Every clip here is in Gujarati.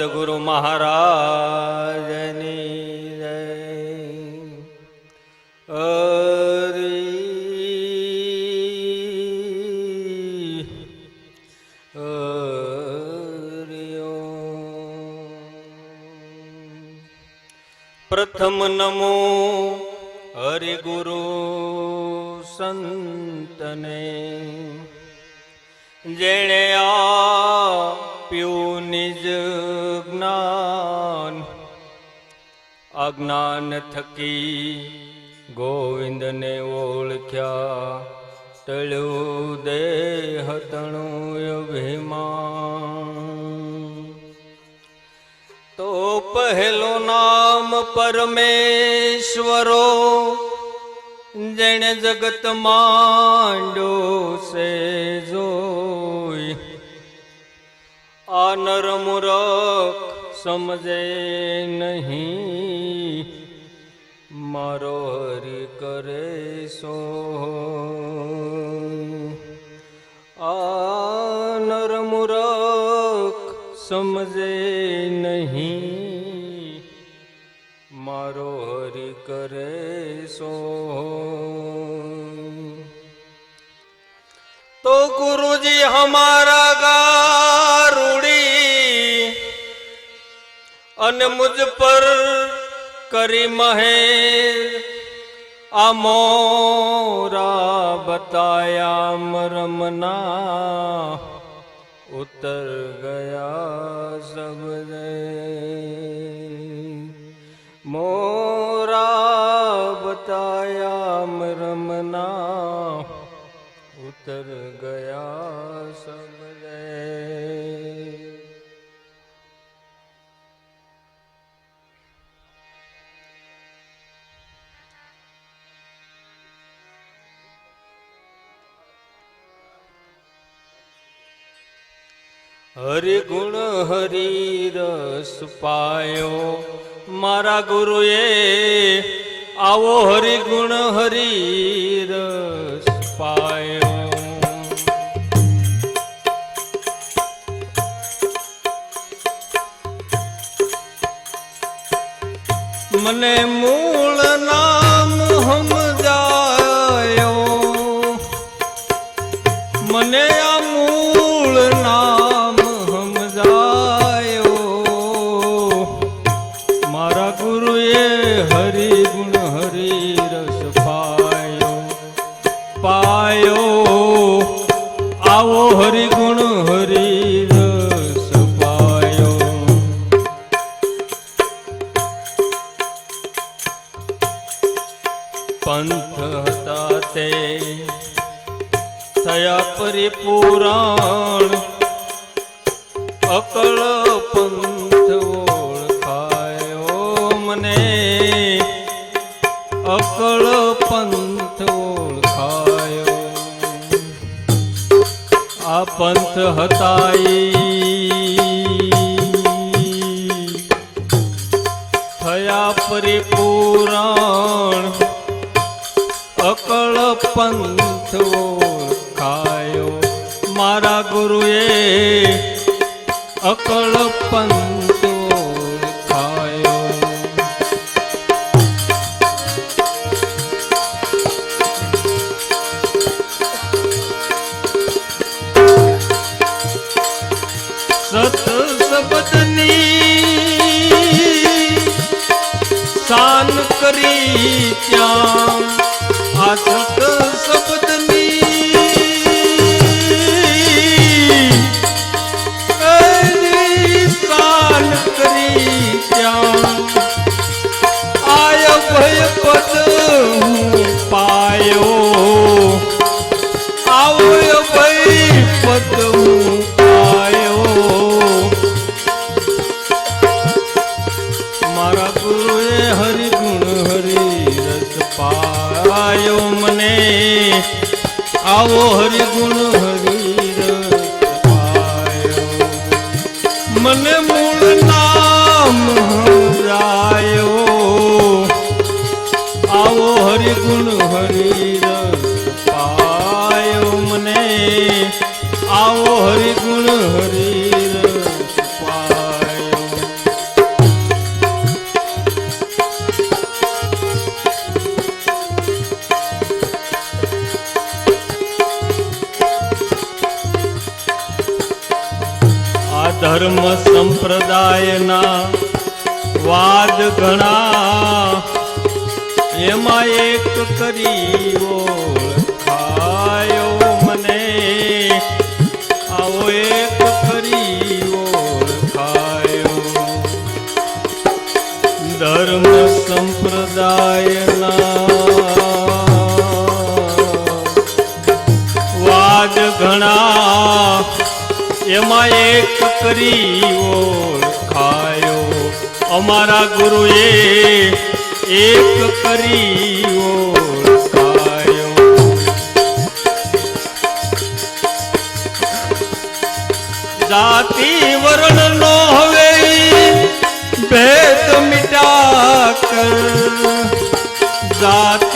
સદગુરુ મહારાજની જય હરી. પ્રથમ નમો હરિગુરુ સંતને જેણે આપ્યું નિજ જ્ઞાન. અજ્ઞાન થકી ગોવિંદને ઓળખ્યા. ટળ્યું દેહ તણું અભિમાન. તો પહેલો નામ પરમેશ્વરો, જેણે જગત માંડો સે આ નર મૂરખ સમજે નહીં મારો હરિ કરે સો આ નર મૂરખ સમજે નહીં મારો હરિ કરે સો તો ગુરુજી હમારા ગારુડી અને મુજ પર કરી મહેર અમોરા મોરા બતાયા મરમના ઉતર ગયા સબ મોરા બતાયા મરમના ઉતર ગયા હરિ ગુણ હરિ રસ પાયો. મારા ગુરુએ આવો હરિ ગુણ હરિ રસ પાયો. મને મૂળ આવો હરિ પંથ ઓળખાયો મારા ગુરુએ અકળ પંથ ઓળખાયો સત શબ્દની ત્યાં. આ ધર્મ સંપ્રદાયના વાદ ઘણા. એમાં એક કરી ઓળખાયો મને. આવો એક કરી ઓળખાયો. ધર્મ સંપ્રદાયના વાદ ઘણા. એમાં એક કરી ઓળખાયો. અમારા ગુરુએ એક કરી ઓળખાયો. જાતિ વર્ણ નો હવે ભેદ મિટા કર જાત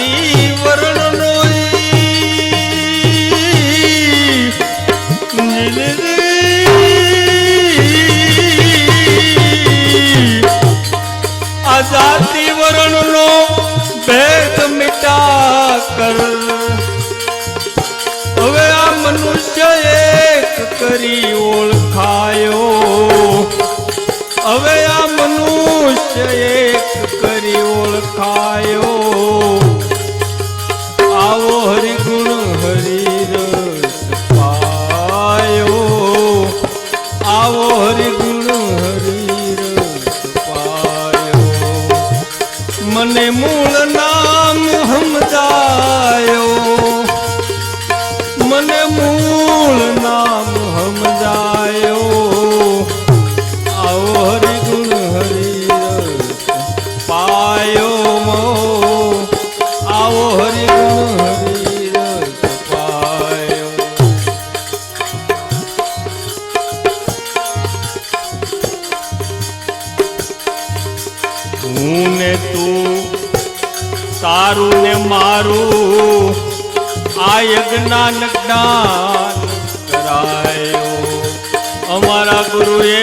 কায় હું ને તું તારું ને મારું, આ યજ્ઞાન જ્ઞાન કરાયો. અમારા ગુરુએ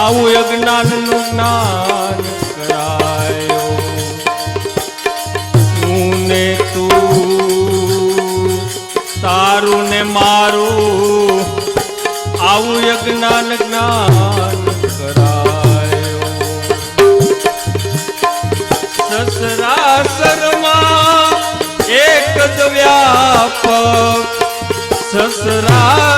આવું યજ્ઞાનનું જ્ઞાન સસરા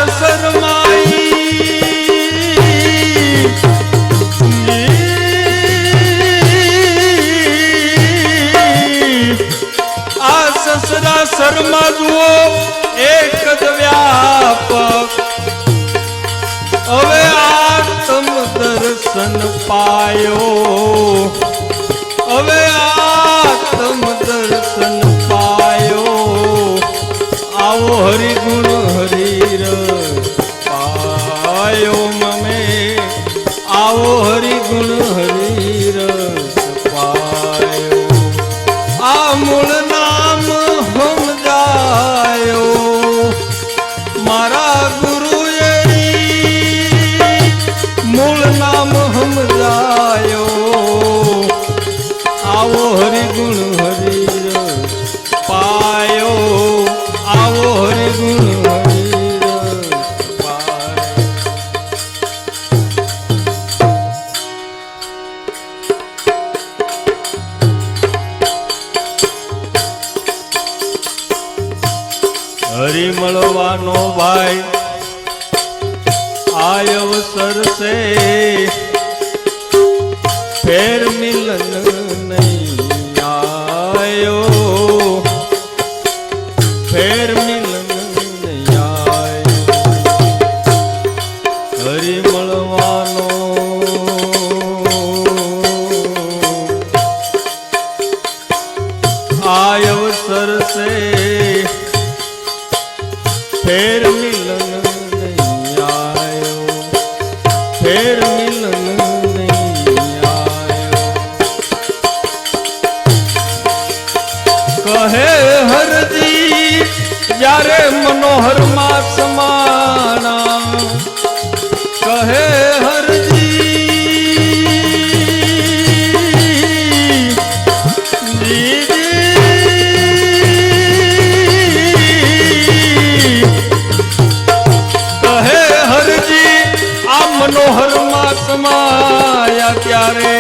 સમાયા ત્યારે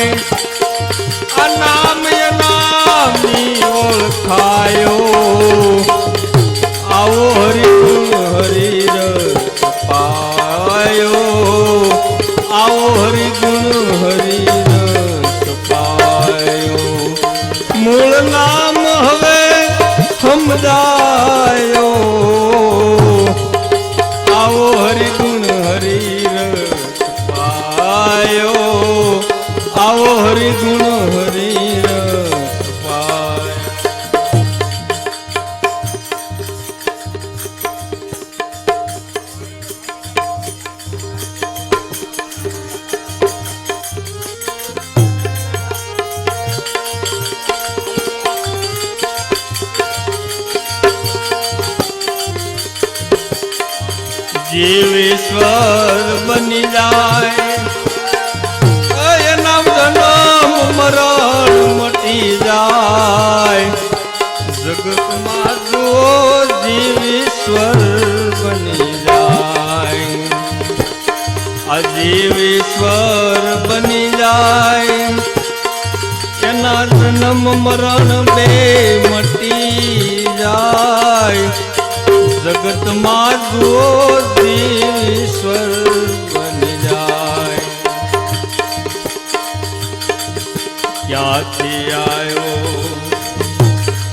જાય. એના જન્મ મરણ મટી જાય. જગતમાં જુઓ, જીવ ઈશ્વર બની જાય. આ જીવીશ્વર બની જાય. એના જન્મ મરણ બે મટી જાય. જગતમાં જુઓ, જીવ ક્યાંથી આવ્યો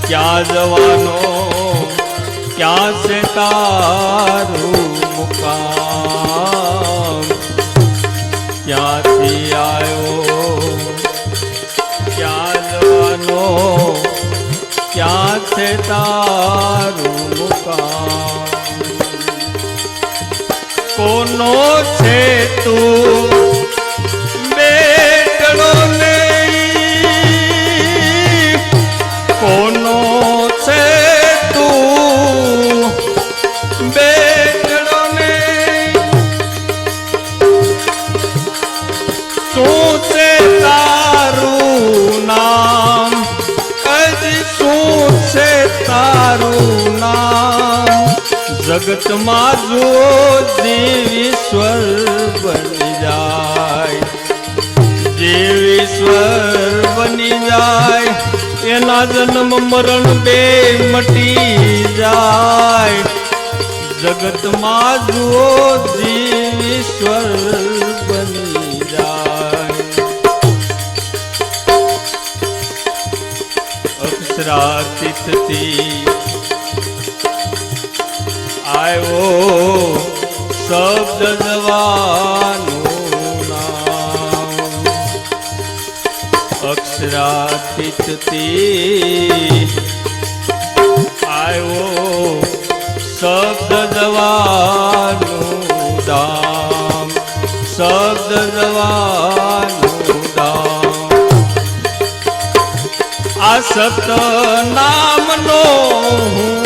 ક્યાં જવાનો? ક્યાં છે તારું મુકામ? ક્યાંથી આવ્યો ક્યાં જવાનો? ક્યાં છે તારું મુકામ? કોનો છે તું? જગતમાં જો જીવ ઈશ્વર બની જાય. જીવ ઈશ્વર બની જાય, એના જન્મ મરણ બે મટી જાય. જગતમાં જુઓ, જીવ ઈશ્વર બની જાય. અક્ષરાતીતથી આવ્યો શબ્દ જવાનું અક્ષરાતીતથી આવ્યો શબ્દ જવાનું દામ શબ્દ જવાનું દામ આ સત નામનો હું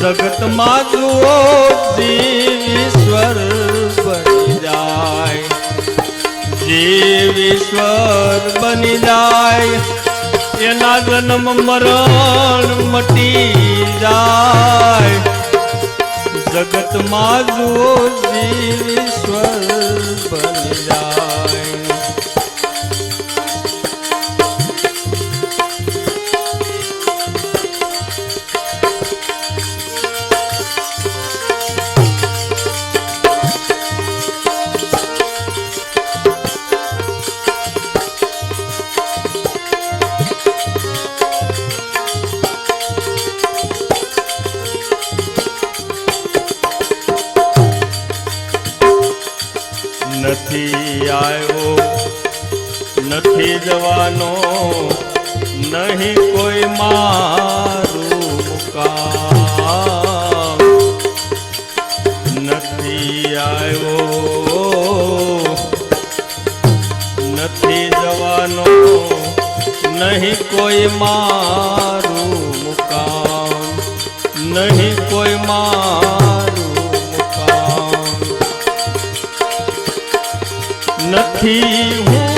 જગતમાં જુઓ જીવ ઈશ્વર બની જાય. જીવ ઈશ્વર બની જાય. એના જન્મ મરણ મટી જાય. જગતમાં જો જીવ ઈશ્વર બની જાય. મારું મુકામ. નહીં કોઈ મારું મુકામ. નથી હું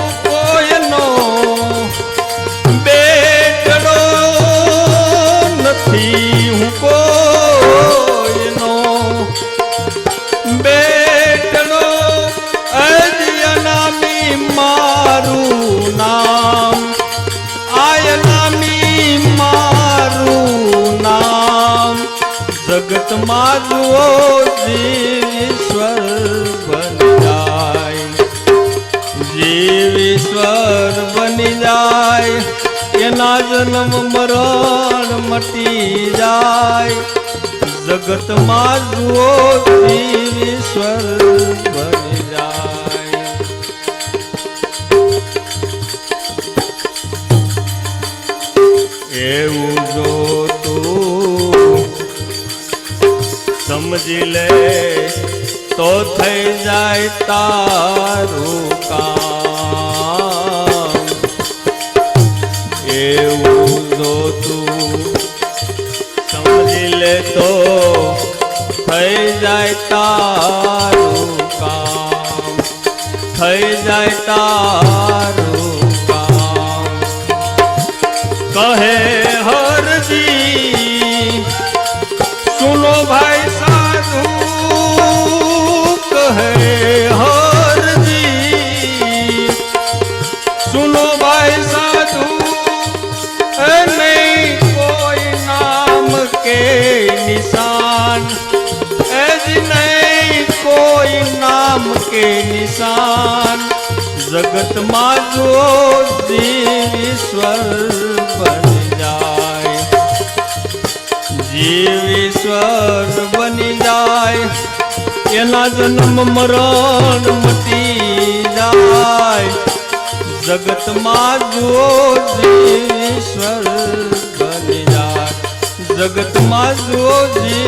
જગતમાં જુઓ જીવીશ્વર બની જાય જીવીશ્વર બની જાય એના જન્મ મરણ મટી જાય જગતમાં જુઓ જીવીશ્વર બની જાય એવું સમજી લે તો થઈ જાય તારું કામ. એવું જો તું સમજી લે તો થઈ જાય તારું કામ. થઈ જાય તારું કામ. કહે હરજી, સુનો ભાઈ કે નિશાન. જગતમાં જો જીવીશ્વર બની જાય જીવીશ્વર બની જાય, એના જન્મ મરણ મટી જાય. જગતમાં જો જીવીશ્વર બની જાય જગતમાં જો જીવીશ્વર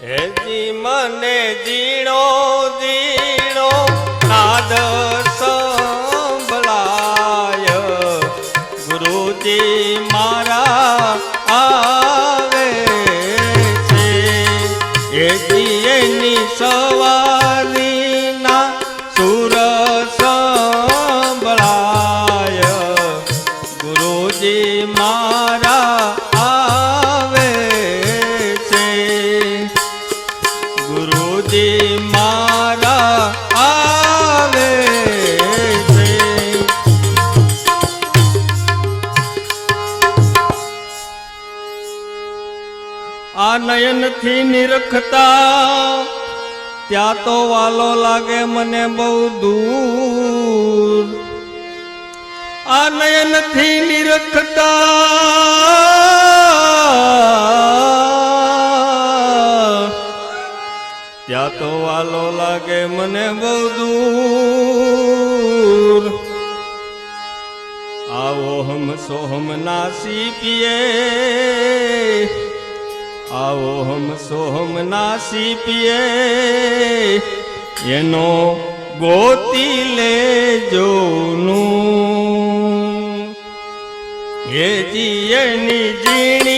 હેજી મને જીણો જીણો નાદ સંભળાય. ગુરુજી મારા આવે છે. હેજી એની સવારીના નિરખતા ત્યાં તો વાલો લાગે મને બહુ દૂર. આ નયનથી નિરખતા. ત્યાં તો વાલો લાગે મને બહુ દૂર. આવો હમ સોહમ નાસી પીએ. હમ સોહમ નાસી પીએ. એનો ગોતી લેજો નું. હે જીયની ઝીણી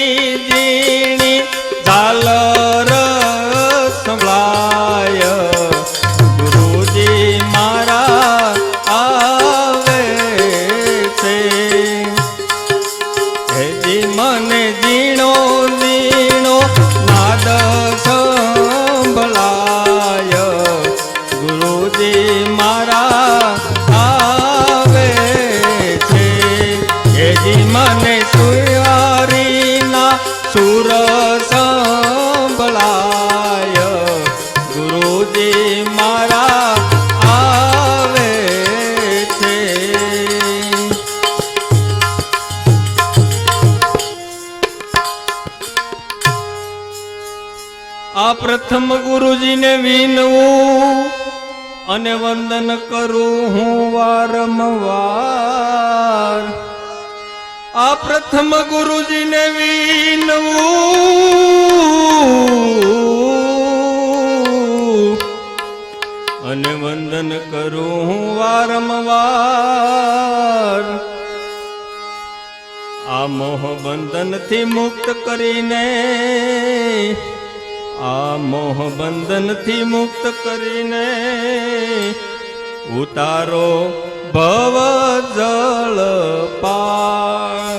બંધનથી મુક્ત કરીને, આ મોહ બંધનથી મુક્ત કરીને ઉતારો ભવ જળ પાર.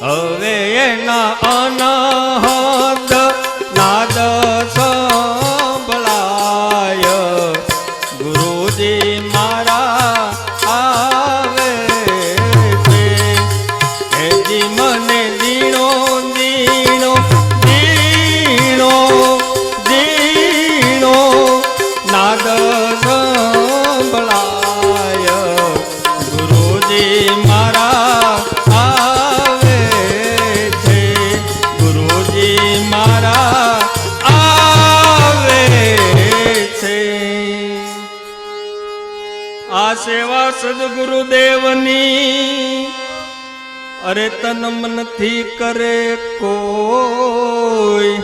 હવે એના અનાહત અરે તન મનથી કરે કોઈ.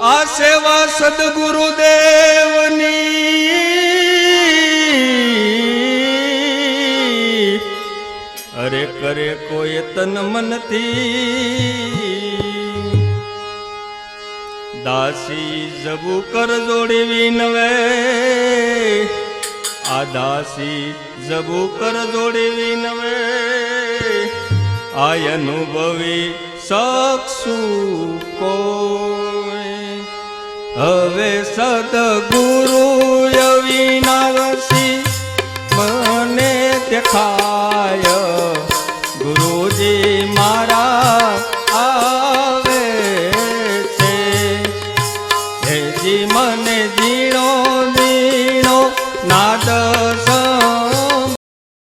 આ સેવા સદગુરુદેવની અરે કરે કોઈ તન મનથી દાસી જબુ કર જોડી વિનવે. આ દાસી જબુ કર જોડી આય અનુભવી શકશું કોઈ હવે સદગુરુ અવિનાશી મને દેખાય